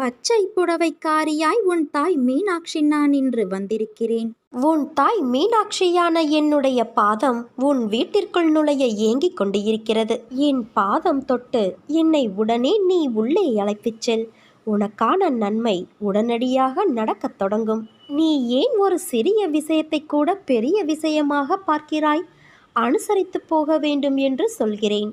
பச்சை புடவைக்காரியாய் உன் தாய் மீனாட்சி நான் இன்று வந்திருக்கிறேன். உன் தாய் மீனாட்சியான என்னுடைய பாதம் உன் வீட்டிற்குள் நுழைய ஏங்கிக் கொண்டு இருக்கிறது என் பாதம் தொட்டு என்னை உடனே நீ உள்ளே அழைத்துச் செல். உனக்கான நன்மை உடனடியாக நடக்கத் தொடங்கும். நீ ஏன் ஒரு சிறிய விஷயத்தை கூட பெரிய விஷயமாக பார்க்கிறாய்? அனுசரித்து போக வேண்டும் என்று சொல்கிறேன்.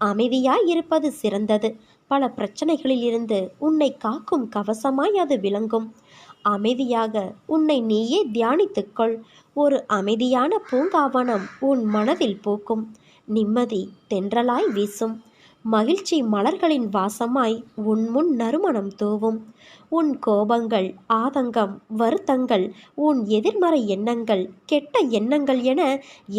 அமைதியாய் இருப்பது சிறந்தது. பல பிரச்சனைகளில் இருந்து உன்னை காக்கும் கவசமாய் அது விளங்கும். அமைதியாக உன்னை நீயே தியானித்துக்கொள் ஒரு அமைதியான பூங்காவனம் உன் மனதில் பூக்கும். நிம்மதி தென்றலாய் வீசும். மகிழ்ச்சி மலர்களின் வாசமாய் உன் முன் நறுமணம் தூவும். உன் கோபங்கள் ஆதங்கம் வருத்தங்கள் உன் எதிர்மறை எண்ணங்கள் கெட்ட எண்ணங்கள் என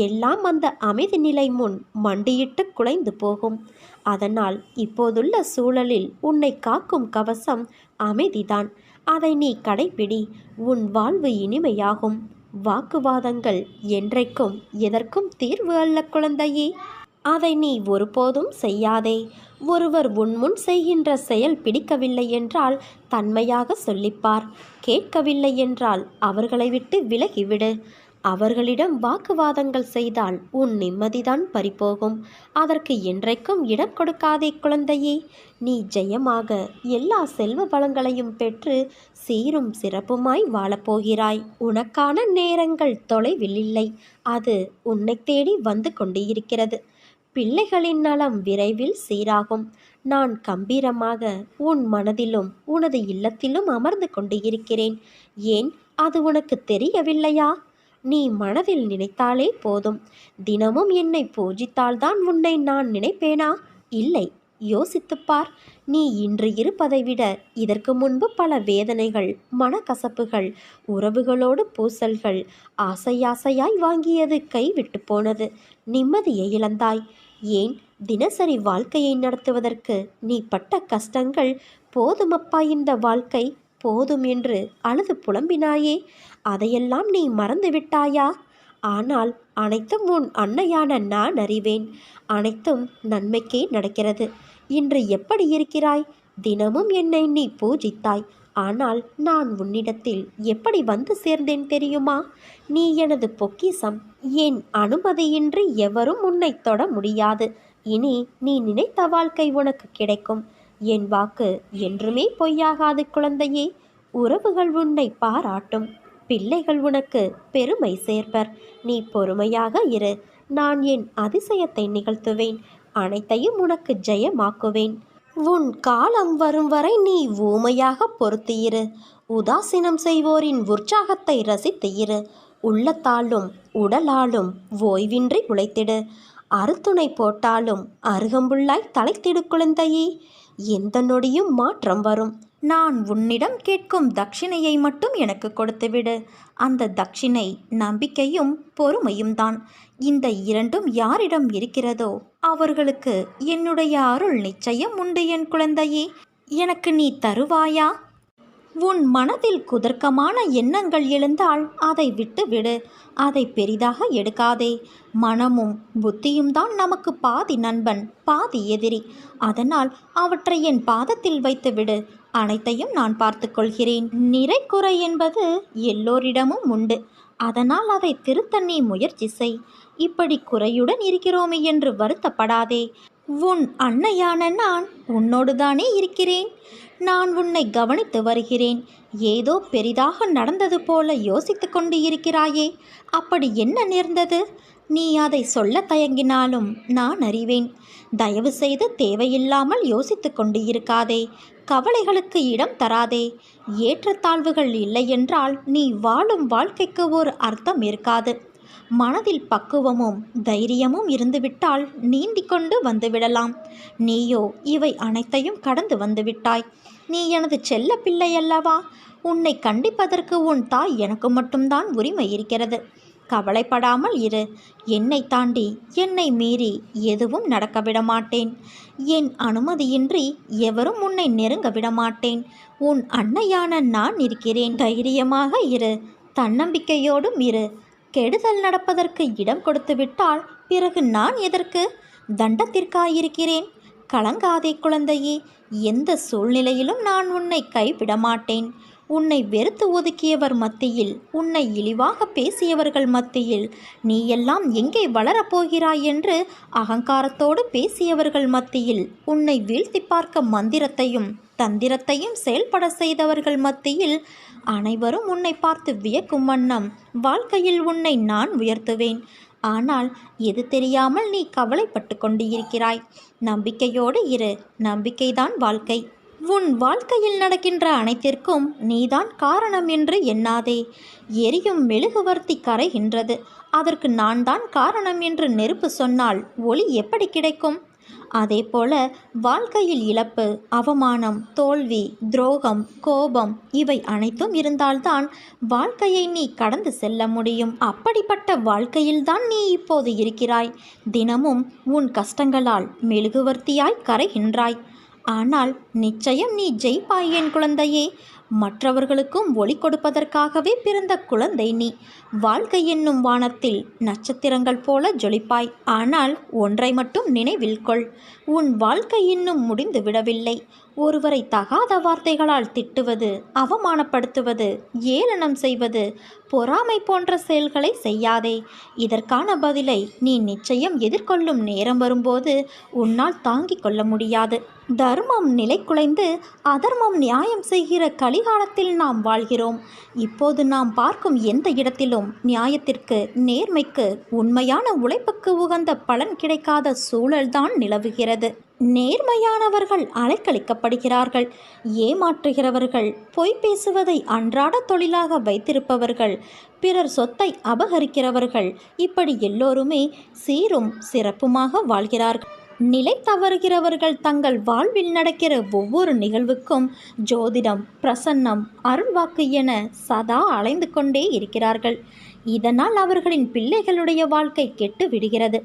எல்லாம் அந்த அமைதி நிலை முன் மண்டியிட்டு குலைந்து போகும். அதனால் இப்போதுள்ள சூழலில் உன்னை காக்கும் கவசம் அமைதிதான். அதை நீ கடைப்பிடி உன் வாழ்வு இனிமையாகும். வாக்குவாதங்கள் என்றைக்கும் எதற்கும் தீர்வு அல்ல குழந்தையே. அதை நீ ஒருபோதும் செய்யாதே. ஒருவர் உன்முன் செய்கின்ற செயல் பிடிக்கவில்லை என்றால் தன்மையாக சொல்லிப்பார். கேட்கவில்லை என்றால் அவர்களை விட்டு விலகிவிடு. அவர்களிடம் வாக்குவாதங்கள் செய்தால் உன் நிம்மதிதான் பறிபோகும். அதற்கு என்றைக்கும் இடம் கொடுக்காதே குழந்தையே. நீ ஜெயமாக எல்லா செல்வ வளங்களையும் பெற்று சீரும் சிறப்புமாய் வாழப்போகிறாய். உனக்கான நேரங்கள் தொலைவில் இல்லை. அது உன்னை தேடி வந்து கொண்டிருக்கிறது. பிள்ளைகளின் நலம் விரைவில் சீராகும். நான் கம்பீரமாக உன் மனதிலும் உனது இல்லத்திலும் அமர்ந்து கொண்டு இருக்கிறேன். ஏன்? அது உனக்கு தெரியவில்லையா? நீ மனதில் நினைத்தாலே போதும். தினமும் என்னை பூஜித்தால்தான் உன்னை நான் நினைப்பேனா? இல்லை. யோசித்துப்பார். நீ இன்று இருப்பதை விட இதற்கு முன்பு பல வேதனைகள் மனக்கசப்புகள் உறவுகளோடு பூசல்கள் ஆசையாசையாய் வாங்கியது கைவிட்டு போனது. நிம்மதியை இழந்தாய். ஏன்? தினசரி வாழ்க்கையை நடத்துவதற்கு நீ பட்ட கஷ்டங்கள் போதுமப்பா இந்த வாழ்க்கை? போதும் என்று அழுது புலம்பினாயே. அதையெல்லாம் நீ மறந்து விட்டாயா? ஆனால் அனைத்தும் உன் அன்னையான நான் அறிவேன். அனைத்தும் நன்மைக்கே நடக்கிறது. இன்று எப்படி இருக்கிறாய்? தினமும் என்னை நீ பூஜித்தாய். ஆனால் நான் உன்னிடத்தில் எப்படி வந்து சேர்ந்தேன் தெரியுமா? நீ எனது பொக்கிசம். என் அனுமதியின்றி எவரும் உன்னை தொட முடியாது. இனி நீ நினைத்த வாழ்க்கை உனக்கு கிடைக்கும். என் வாக்கு என்றுமே பொய்யாகாது குழந்தையே. உறவுகள் உன்னை பாராட்டும். பிள்ளைகள் உனக்கு பெருமை சேர்ப்பர். நீ பொறுமையாக இரு. நான் என் அதிசயத்தை நிகழ்த்துவேன். அனைத்தையும் உனக்கு ஜெயமாக்குவேன். உன் காலம் வரும் வரை நீ ஊமையாக பொருத்தியிரு உதாசீனம் செய்வோரின் உற்சாகத்தை ரசித்து இரு. உள்ளத்தாலும் உடலாலும் ஓய்வின்றி உழைத்திடு. அறுத்துணை போட்டாலும் அருகம்புல்லாய் தலைத்திடு குழந்தையே. எந்த நொடியும் மாற்றம் வரும். நான் உன்னிடம் கேட்கும் தட்சிணையை மட்டும் எனக்கு கொடுத்துவிடு. அந்த தட்சிணை நம்பிக்கையும் பொறுமையும் தான் இந்த இரண்டும் யாரிடம் இருக்கிறதோ அவர்களுக்கு என்னுடைய அருள் நிச்சயம் உண்டு என் குழந்தையே. எனக்கு நீ தருவாயா? உன் மனதில் குதர்க்கமான எண்ணங்கள் எழுந்தால் அதை விட்டுவிடு. அதை பெரிதாக எடுக்காதே. மனமும் புத்தியும் தான் நமக்கு பாதி நண்பன் பாதி எதிரி. அதனால் அவற்றை என் பாதத்தில் வைத்துவிடு. அனைத்தையும் நான் பார்த்துக்கொள்கிறேன். நிறை குறை என்பது எல்லோரிடமும் உண்டு. அதனால் அதை திருத்த நீ முயற்சி செய். இப்படி குறையுடன் இருக்கிறோமே என்று வருத்தப்படாதே. உன் அன்னையான நான் உன்னோடுதானே இருக்கிறேன். நான் உன்னை கவனித்து வருகிறேன். ஏதோ பெரிதாக நடந்தது போல யோசித்து கொண்டு இருக்கிறாயே. அப்படி என்ன நேர்ந்தது? நீ அதை சொல்ல தயங்கினாலும் நான் அறிவேன். தயவு செய்து தேவையில்லாமல் யோசித்து கொண்டு இருக்காதே. கவலைகளுக்கு இடம் தராதே. ஏற்றத்தாழ்வுகள் இல்லையென்றால் நீ வாழும் வாழ்க்கைக்கு ஒரு அர்த்தம் இருக்காது. மனதில் பக்குவமும் தைரியமும் இருந்துவிட்டால் நீந்தி கொண்டு வந்துவிடலாம். நீயோ இவை அனைத்தையும் கடந்து வந்துவிட்டாய். நீ எனது செல்ல பிள்ளை அல்லவா? உன்னை கண்டிப்பதற்கு உன் தாய் எனக்கு மட்டும்தான் உரிமை இருக்கிறது. கவலைப்படாமல் இரு. என்னை தாண்டி என்னை மீறி எதுவும் நடக்க விட மாட்டேன் என் அனுமதியின்றி எவரும் உன்னை நெருங்க விட மாட்டேன் உன் அன்னையான நான் இருக்கிறேன். தைரியமாக இரு. தன்னம்பிக்கையோடும் இரு. கெடுதல் நடப்பதற்கு இடம் கொடுத்துவிட்டால் பிறகு நான் எதற்கு? தண்டத்திற்காயிருக்கிறேன். கலங்காதே குழந்தையே. எந்த சூழ்நிலையிலும் நான் உன்னை கைவிட மாட்டேன் உன்னை வெறுத்து ஒதுக்கியவர் மத்தியில் உன்னை இழிவாக பேசியவர்கள் மத்தியில் நீ எல்லாம் எங்கே வளரப்போகிறாய் என்று அகங்காரத்தோடு பேசியவர்கள் மத்தியில் உன்னை வீழ்த்தி பார்க்க மந்திரத்தையும் தந்திரத்தையும் செயல்பட செய்தவர்கள் மத்தியில் அனைவரும் உன்னை பார்த்து வியக்கும் வண்ணம் வாழ்க்கையில் உன்னை நான் உயர்த்துவேன். ஆனால் எது தெரியாமல் நீ கவலைப்பட்டு கொண்டு இருக்கிறாய் நம்பிக்கையோடு இரு நம்பிக்கைதான் வாழ்க்கை. உன் வாழ்க்கையில் நடக்கின்ற அனைத்திற்கும் நீதான் காரணம் என்று எண்ணாதே. எரியும் மெழுகுவர்த்தி கரைகின்றது. அதற்கு நான் தான் காரணம் என்று நெருப்பு சொன்னால் ஒளி எப்படி கிடைக்கும்? அதேபோல வாழ்க்கையில் இழப்பு அவமானம் தோல்வி துரோகம் கோபம் இவை அனைத்தும் இருந்தால்தான் வாழ்க்கையை நீ கடந்து செல்ல முடியும். அப்படிப்பட்ட வாழ்க்கையில்தான் நீ இப்போது இருக்கிறாய். தினமும் உன் கஷ்டங்களால் மெழுகுவர்த்தியாய் கரைகின்றாய். ஆனால் நிச்சயம் நீ ஜெயிப்பாய் என் குழந்தையே. மற்றவர்களுக்கும் ஒளி கொடுப்பதற்காகவே பிறந்த குழந்தை நீ. வாழ்க்கை என்னும் வானத்தில் நட்சத்திரங்கள் போல ஜொலிப்பாய். ஆனால் ஒன்றை மட்டும் நினைவில் கொள். உன் வாழ்க்கை இன்னும் முடிந்து விடவில்லை ஒருவரை தகாத வார்த்தைகளால் திட்டுவது அவமானப்படுத்துவது ஏளனம் செய்வது பொறாமை போன்ற செயல்களை செய்யாதே. இதற்கான பதிலை நீ நிச்சயம் எதிர்கொள்ளும் நேரம் வரும்போது உன்னால் தாங்கிக் கொள்ள முடியாது. தர்மம் நிலைக்குலைந்து அதர்மம் நியாயம் செய்கிற கலிகாலத்தில் நாம் வாழ்கிறோம். இப்போது நாம் பார்க்கும் எந்த இடத்திலும் நியாயத்திற்கு நேர்மைக்கு உண்மையான உழைப்புக்கு உகந்த பலன் கிடைக்காத சூழல்தான் நிலவுகிறது. நேர்மையானவர்கள் அலைக்கழிக்கப்படுகிறார்கள். ஏமாற்றுகிறவர்கள் பொய் பேசுவதை அன்றாட தொழிலாக வைத்திருப்பவர்கள் பிறர் சொத்தை அபகரிக்கிறவர்கள் இப்படி எல்லோருமே சீரும் சிறப்புமாக வாழ்கிறார்கள். நிலை தவறுகிறவர்கள் தங்கள் வாழ்வில் நடக்கிற ஒவ்வொரு நிகழ்வுக்கும் ஜோதிடம் பிரசன்னம் அருள்வாக்கு என சதா அலைந்து கொண்டே இருக்கிறார்கள். இதனால் அவர்களின் பிள்ளைகளுடைய வாழ்க்கை கெட்டு விடுகிறது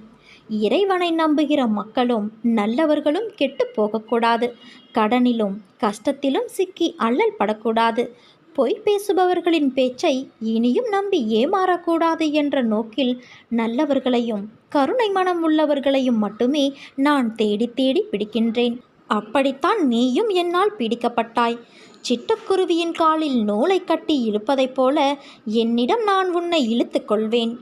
இறைவனை நம்புகிற மக்களும் நல்லவர்களும் கெட்டு போகக்கூடாது. கடனிலும் கஷ்டத்திலும் சிக்கி அல்லல் படக்கூடாது. பொய் பேசுபவர்களின் பேச்சை இனியும் நம்பி ஏமாறக்கூடாது என்ற நோக்கில் நல்லவர்களையும் கருணை மனம் உள்ளவர்களையும் மட்டுமே நான் தேடி தேடி பிடிக்கின்றேன். அப்படித்தான் நீயும் என்னால் பிடிக்கப்பட்டாய். சிட்டுக்குருவியின் காலில் நூலை கட்டி இழுப்பதைப் போல என்னிடம் நான் உன்னை இழுத்துக்கொள்வேன்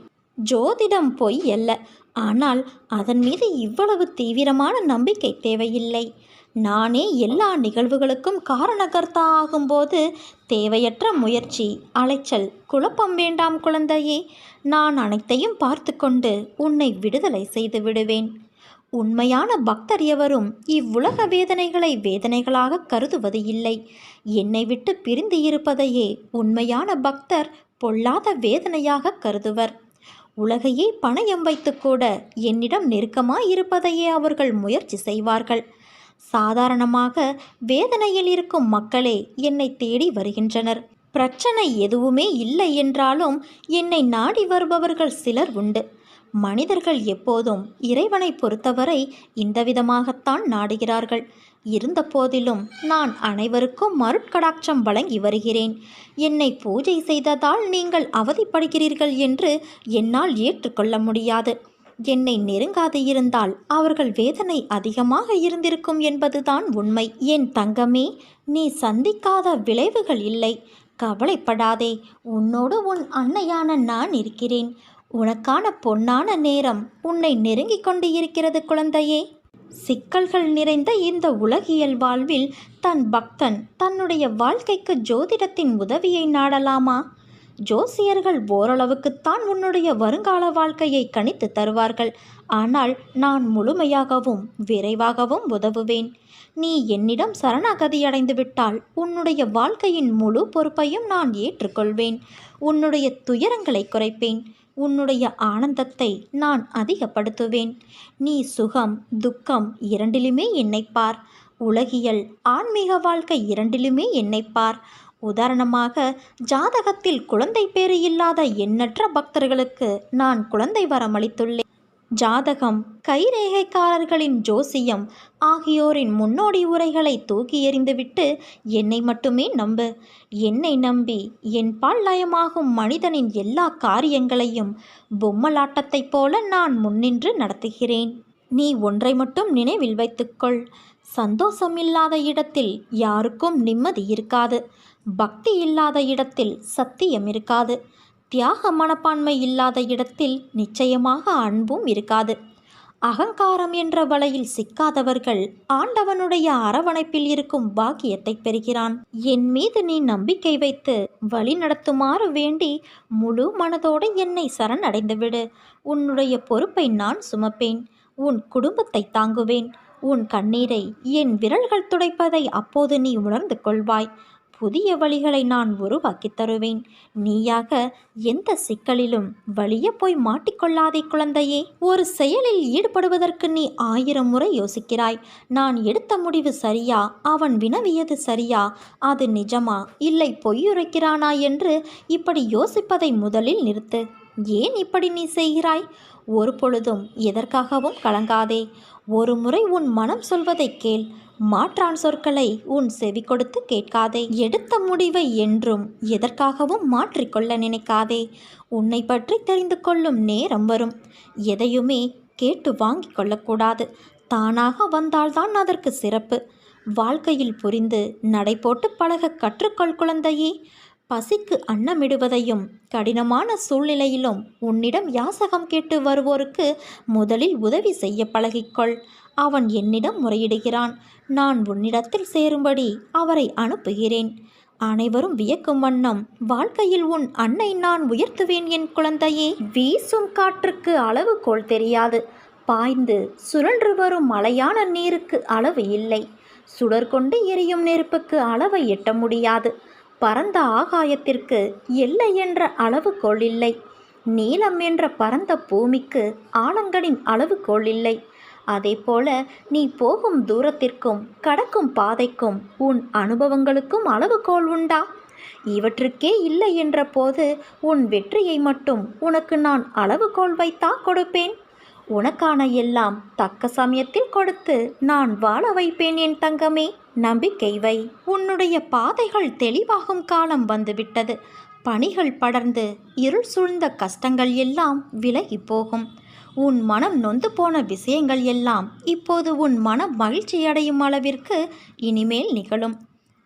ஜோதிடம் பொய் அல்ல. ஆனால் அதன் மீது இவ்வளவு தீவிரமான நம்பிக்கை தேவையில்லை. நானே எல்லா நிகழ்வுகளுக்கும் காரணகர்த்தா ஆகும்போது தேவையற்ற முயற்சி அலைச்சல் குழப்பம் வேண்டாம் குழந்தையே. நான் அனைத்தையும் பார்த்து கொண்டு உன்னை விடுதலை செய்து விடுவேன். உண்மையான பக்தர் எவரும் இவ்வுலக வேதனைகளை வேதனைகளாக கருதுவது இல்லை. என்னை விட்டு பிரிந்து இருப்பதையே உண்மையான பக்தர் பொல்லாத வேதனையாக கருதுவர். உலகையே பணயம் வைத்து கூட என்னிடம் நெருக்கமாக இருப்பதையே அவர்கள் முயற்சி செய்வார்கள். சாதாரணமாக வேதனையில் இருக்கும் மக்களே என்னை தேடி வருகின்றனர். பிரச்சனை எதுவுமே இல்லை என்றாலும் என்னை நாடி வருபவர்கள் சிலர் உண்டு. மனிதர்கள் எப்போதும் இறைவனை பொறுத்தவரை இந்த விதமாகத்தான் நாடுகிறார்கள். இருந்த போதிலும் நான் அனைவருக்கும் மருட்கடாட்சம் வழங்கி வருகிறேன். என்னை பூஜை செய்ததால் நீங்கள் அவதிப்படுகிறீர்கள் என்று என்னால் ஏற்றுக்கொள்ள முடியாது. என்னை நெருங்காது இருந்தால் அவர்கள் வேதனை அதிகமாக இருந்திருக்கும் என்பதுதான் உண்மை. என் தங்கமே நீ சந்திக்காத விளைவுகள் இல்லை. கவலைப்படாதே உன்னோடு உன் அன்னையான நான் இருக்கிறேன். உனக்கான பொன்னான நேரம் உன்னை நெருங்கிக் கொண்டு இருக்கிறது குழந்தையே. சிக்கல்கள் நிறைந்த இந்த உலகியல் வாழ்வில் தன் பக்தன் தன்னுடைய வாழ்க்கைக்கு ஜோதிடத்தின் உதவியை நாடலாமா? ஜோசியர்கள் ஓரளவுக்குத்தான் உன்னுடைய வருங்கால வாழ்க்கையை கணித்து தருவார்கள். ஆனால் நான் முழுமையாகவும் விரைவாகவும் உதவுவேன். நீ என்னிடம் சரணாகதியடைந்து விட்டால் உன்னுடைய வாழ்க்கையின் முழு பொறுப்பையும் நான் ஏற்றுக்கொள்வேன். உன்னுடைய துயரங்களை குறைப்பேன். உன்னுடைய ஆனந்தத்தை நான் அதிகப்படுத்துவேன். நீ சுகம் துக்கம் இரண்டிலுமே என்னைப் பார். உலகியல் ஆன்மீக வாழ்க்கை இரண்டிலுமே என்னைப் பார். உதாரணமாக ஜாதகத்தில் குழந்தை பேறு இல்லாத எண்ணற்ற பக்தர்களுக்கு நான் குழந்தை வரமளித்துள்ளேன் ஜாதகம் கைரேகைக்காரர்களின் ஜோசியம் ஆகியோரின் முன்னோடி உரைகளை தூக்கி எறிந்துவிட்டு என்னை மட்டுமே நம்பு. என்னை நம்பி என் பால் லயமாகும் மனிதனின் எல்லா காரியங்களையும் பொம்மலாட்டத்தைப் போல நான் முன்னின்று நடத்துகிறேன். நீ ஒன்றை மட்டும் நினைவில் வைத்துக்கொள். சந்தோஷம் இல்லாத இடத்தில் யாருக்கும் நிம்மதி இருக்காது. பக்தி இல்லாத இடத்தில் சத்தியம் இருக்காது. தியாக மனப்பான்மை இல்லாத இடத்தில் நிச்சயமாக அன்பும் இருக்காது. அகங்காரம் என்ற வலையில் சிக்காதவர்கள் ஆண்டவனுடைய அரவணைப்பில் இருக்கும் பாக்கியத்தை பெறுகிறான். என் மீது நீ நம்பிக்கை வைத்து வழி நடத்துமாறு வேண்டி முழு மனதோடு என்னை சரணடைந்துவிடு. உன்னுடைய பொறுப்பை நான் சுமப்பேன். உன் குடும்பத்தை தாங்குவேன். உன் கண்ணீரை என் விரல்கள் துடைப்பதை அப்போது நீ உணர்ந்து கொள்வாய். புதிய வழிகளை நான் உருவாக்கித் தருவேன். நீயாக எந்த சிக்கலிலும் வழிய போய் மாட்டிக்கொள்ளாதே குழந்தையே. ஒரு செயலில் ஈடுபடுவதற்கு நீ ஆயிரம் முறை யோசிக்கிறாய். நான் எடுத்த முடிவு சரியா? அவன் வினவியது சரியா? அது நிஜமா? இல்லை பொய்யுரைக்கிறானா என்று இப்படி யோசிப்பதை முதலில் நிறுத்து. ஏன் இப்படி நீ செய்கிறாய்? ஒரு பொழுதும் எதற்காகவும் கலங்காதே. ஒரு முறை உன் மனம் சொல்வதை கேள். மாற்றான் சொற்களை உன் செவி கொடுத்து கேட்காதே. எடுத்த முடிவை என்றும் எதற்காகவும் மாற்றிக்கொள்ள நினைக்காதே. உன்னை பற்றி தெரிந்து கொள்ளும் நேரம் வரும். எதையுமே கேட்டு வாங்கிக் கொள்ளக்கூடாது. தானாக வந்தால்தான் அதற்கு சிறப்பு. வாழ்க்கையில் புரிந்து நடை போட்டு பழக கற்றுக்கொள் குழந்தையே. பசிக்கு அன்னமிடுவதையும் கடினமான சூழ்நிலையிலும் உன்னிடம் யாசகம் கேட்டு வருவோருக்கு முதலில் உதவி செய்ய பழகிக்கொள். அவன் என்னிடம் முறையிடுகிறான். நான் உன்னிடத்தில் சேரும்படி அவரை அனுப்புகிறேன். அனைவரும் வியக்கும் வண்ணம் வாழ்க்கையில் உன் அன்னை நான் உயர்த்துவேன் என் குழந்தையே. வீசும் காற்றுக்கு அளவுகோல் தெரியாது. பாய்ந்து சுழன்று வரும் மலையான நீருக்கு அளவு இல்லை. சுடர் கொண்டு எரியும் நெருப்புக்கு அளவை எட்ட முடியாது. பரந்த ஆகாயத்திற்கு எல்லை என்ற அளவுகோள் இல்லை. நீளம் என்ற பரந்த பூமிக்கு ஆழங்களின் அளவுகோள் இல்லை. அதேபோல நீ போகும் தூரத்திற்கும் கடக்கும் பாதைக்கும் உன் அனுபவங்களுக்கும் அளவுகோல் உண்டா? இவற்றுக்கே இல்லை என்ற போது உன் வெற்றியை மட்டும் உனக்கு நான் அளவுகோல் வைத்தா கொடுப்பேன்? உனக்கான எல்லாம் தக்க சமயத்தில் கொடுத்து நான் வாழ வைப்பேன் என் தங்கமே. நம்பிக்கை வை. உன்னுடைய பாதைகள் தெளிவாகும் காலம் வந்துவிட்டது. பணிகள் படர்ந்து இருள் சூழ்ந்த கஷ்டங்கள் எல்லாம் விலகி போகும். உன் மனம் நொந்து போன விஷயங்கள் எல்லாம் இப்போது உன் மனம் மகிழ்ச்சியடையும் அளவிற்கு இனிமேல் நிகழும்.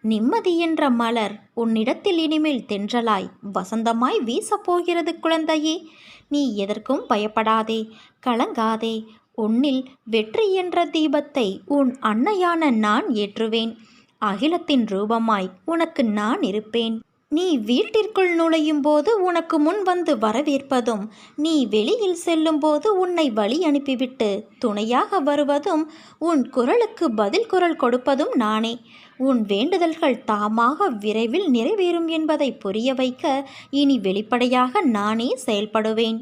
நிம்மதி என்ற மலர் உன்னிடத்தில் இனிமேல் தென்றலாய். வசந்தமாய் வீசப் போகிறது குழந்தையே. நீ எதற்கும் பயப்படாதே. கலங்காதே. உன்னில் வெற்றி என்ற தீபத்தை உன் அன்னையான நான் ஏற்றுவேன். அகிலத்தின் ரூபமாய் உனக்கு நான் இருப்பேன். நீ வீட்டிற்குள் நுழையும் போது உனக்கு முன் வந்து வரவேற்பதும் நீ வெளியில் செல்லும்போது உன்னை வழி அனுப்பிவிட்டு துணையாக வருவதும் உன் குரலுக்கு பதில் குரல் கொடுப்பதும் நானே. உன் வேண்டுதல்கள் தாமாக விரைவில் நிறைவேறும் என்பதை புரிய வைக்க இனி வெளிப்படையாக நானே செயல்படுவேன்.